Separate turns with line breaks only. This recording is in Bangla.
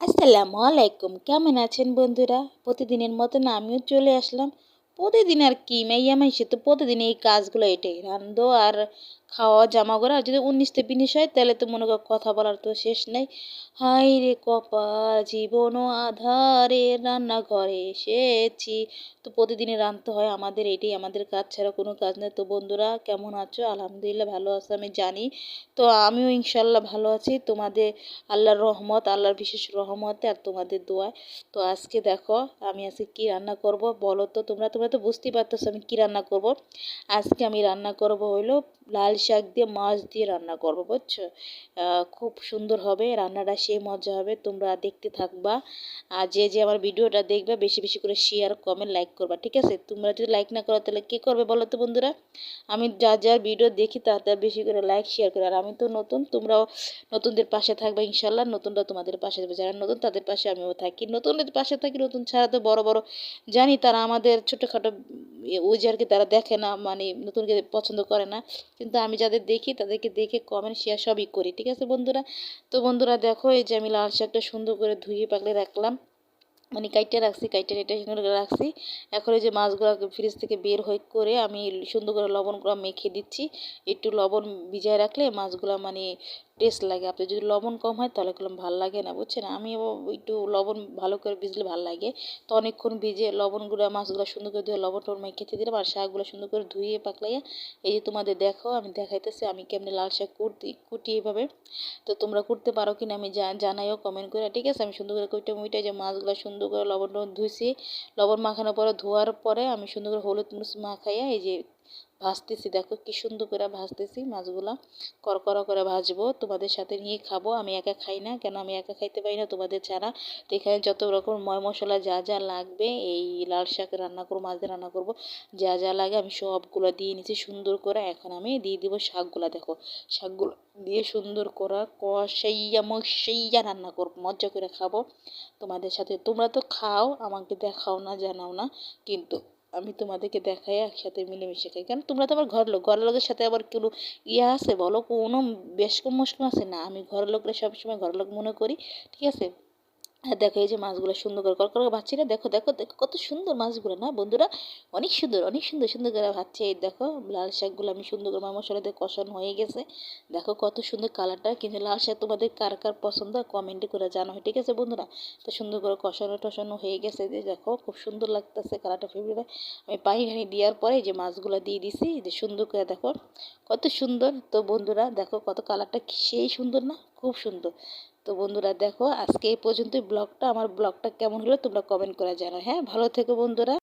আসসালামু আলাইকুম। কেমন আছেন বন্ধুরা? প্রতিদিনের মতন আমিও চলে আসলাম। প্রতিদিন আর কি, মাইয়া মাইসে তো প্রতিদিন এই কাজগুলো এটাই, রান্ধো আর খাওয়া জামা করা, আর যদি উনিশতে বিনিশ হয়, তাহলে তো মনে কর কথা বলার তো শেষ নেই। হাই রে কপাল, জীবন আধারে রান্নাঘরে এসেছি। তো প্রতিদিনই রাঁধতে হয়, আমাদের এটাই, আমাদের কাজ ছাড়া কোনো কাজ নেই। তো বন্ধুরা, কেমন আছো? আলহামদুলিল্লাহ ভালো আছো, আমি জানি। তো আমিও ইনশাল্লাহ ভালো আছি। তোমাদের আল্লাহর রহমত, আল্লাহর বিশেষ রহমতে আর তোমাদের দোয়ায়। তো আজকে দেখো, আমি আজকে কি রান্না করব বলো তো তোমরা? তোমরা তো বুঝতেই পারতেছো আমি কি রান্না করব। আজকে আমি রান্না করব হইল লাল শাক দিয়ে মাছ দিয়ে রান্না করব, বুঝছ? খুব সুন্দর হবে, রান্নাটা সেই মজা হবে। তোমরা দেখতে থাকবা। আর যে যে আমার ভিডিওটা দেখবে, বেশি বেশি করে শেয়ার কমেন্ট লাইক করবা, ঠিক আছে? তোমরা যদি লাইক না করো, তাহলে কী করবে বলো তো বন্ধুরা? আমি যা যার ভিডিও দেখি, তার তার বেশি করে লাইক শেয়ার করে। আর আমি তো নতুন, তোমরাও নতুনদের পাশে থাকবে ইনশাল্লাহ নতুনরা তোমাদের পাশে দেবে যারা নতুন, তাদের পাশে আমিও থাকি। নতুনদের পাশে থাকি, নতুন ছাড়া তো বড় বড় জানি, তারা আমাদের ছোটোখাটো ওই যে আর কি তারা দেখে না মানে নতুনকে পছন্দ করে না, কিন্তু আমি যাদের দেখি তাদেরকে দেখে কমেন্ট শেয়ার সবই করি, ঠিক আছে বন্ধুরা? তো বন্ধুরা দেখো, এই যে আমি লাল শাকটা সুন্দর করে ধুয়ে পাকলে রাখলাম। মানে কাইটে রাখছি, কাইটে এটা সুন্দর করে রাখছি। এখন এই যে মাছগুলো ফ্রিজ থেকে বের হয়ে করে আমি সুন্দর করে লবণগুলো মেখে দিচ্ছি। একটু লবণ ভিজায় রাখলে মাছগুলো মানে টেস্ট লাগে। আপনার যদি লবণ কম হয়, তাহলে কলম ভালো লাগে না, বুঝছেন? আমি একটু লবণ ভালো করে ভিজলে ভালো লাগে। তো অনেকক্ষণ ভিজে লবণগুলো, মাছগুলো সুন্দর করে ধুয়ে লবণ টবণ মাই খেতে দিলাম, আর শাকগুলো সুন্দর করে ধুয়ে পাকলাইয়া এই যে তোমাদের দেখো, আমি দেখাইতেছি আমি কেমনি লাল শাক কুটি কুটি এভাবে। তো তোমরা করতে পারো কিনা আমি জানাইও কমেন্ট করে ঠিক আছে? আমি সুন্দর করে কুইটা মুইটা যে মাছগুলো সুন্দর করে লবণ টবণ ধুইছি। লবণ মাখানোর পরে, ধোয়ার পরে আমি সুন্দর করে হলুদ মরিচ মাখাইয়া এই যে ভাজতেছি। দেখো কি সুন্দর করে ভাজতেছি মাছগুলা। করকরা করে ভাজবো। তোমাদের সাথে নিয়ে খাব। আমি একা খাই না। কেন? আমি একা খাইতে পারি না তোমাদের ছাড়া। তো এখানে যত রকম ময় মশলা যা যা লাগবে, এই লাল শাক রান্না করব, মাছ দিয়ে রান্না করব, যা যা লাগে আমি সবগুলো দিয়ে নিচ্ছি সুন্দর করে। এখন আমি দিয়ে দিব শাকগুলো। দেখো, শাকগুলো দিয়ে সুন্দর করে কষাইয়া মশাইয়া রান্না করব। মজা করে খাব। তোমাদের সাথে তোমরা তো খাও, আমাকে দেখাও না, জানাও না। কিন্তু আমি তোমাদেরকে দেখাই, একসাথে মিলেমিশে খাই। কেন? তোমরা তো আবার ঘর লোক। ঘরের লোকের সাথে আবার কোনো ইয়ে আছে বলো? কোনো বেশ কম মুশকিল আছে না? আমি ঘরের লোকরা সবসময় ঘরের লোক মনে করি, ঠিক আছে? আর দেখো এই যে মাছগুলো সুন্দর করে কর ভাবছি না দেখো দেখো দেখো কত সুন্দর মাছগুলো, না? বন্ধুরা, অনেক সুন্দর অনেক সুন্দর সুন্দর করে ভাবছি এই দেখো, লাল শাকগুলো আমি সুন্দর করে মশলা দিয়ে কষানো হয়ে গেছে। দেখো কত সুন্দর কালারটা কিন্তু লাল শাক তোমাদের কার কার পছন্দ কমেন্টে করে জানো ঠিক আছে বন্ধুরা? তো সুন্দর করে কষানো টসানো হয়ে গেছে। যে দেখো, খুব সুন্দর লাগতেছে কালারটা ফেভারিট আমি পানি ঢানি দেওয়ার পরে যে মাছগুলো দিয়ে দিছি। যে সুন্দর করে দেখো, কত সুন্দর। তো বন্ধুরা, দেখো কত কালারটা সেই সুন্দর, না? খুব সুন্দর। তো বন্ধুরা দেখো, আজকে এই পর্যন্তই ব্লগটা। আমার ব্লগটা কেমন হলো তোমরা কমেন্ট করে জানো হ্যাঁ? ভালো থেকো বন্ধুরা।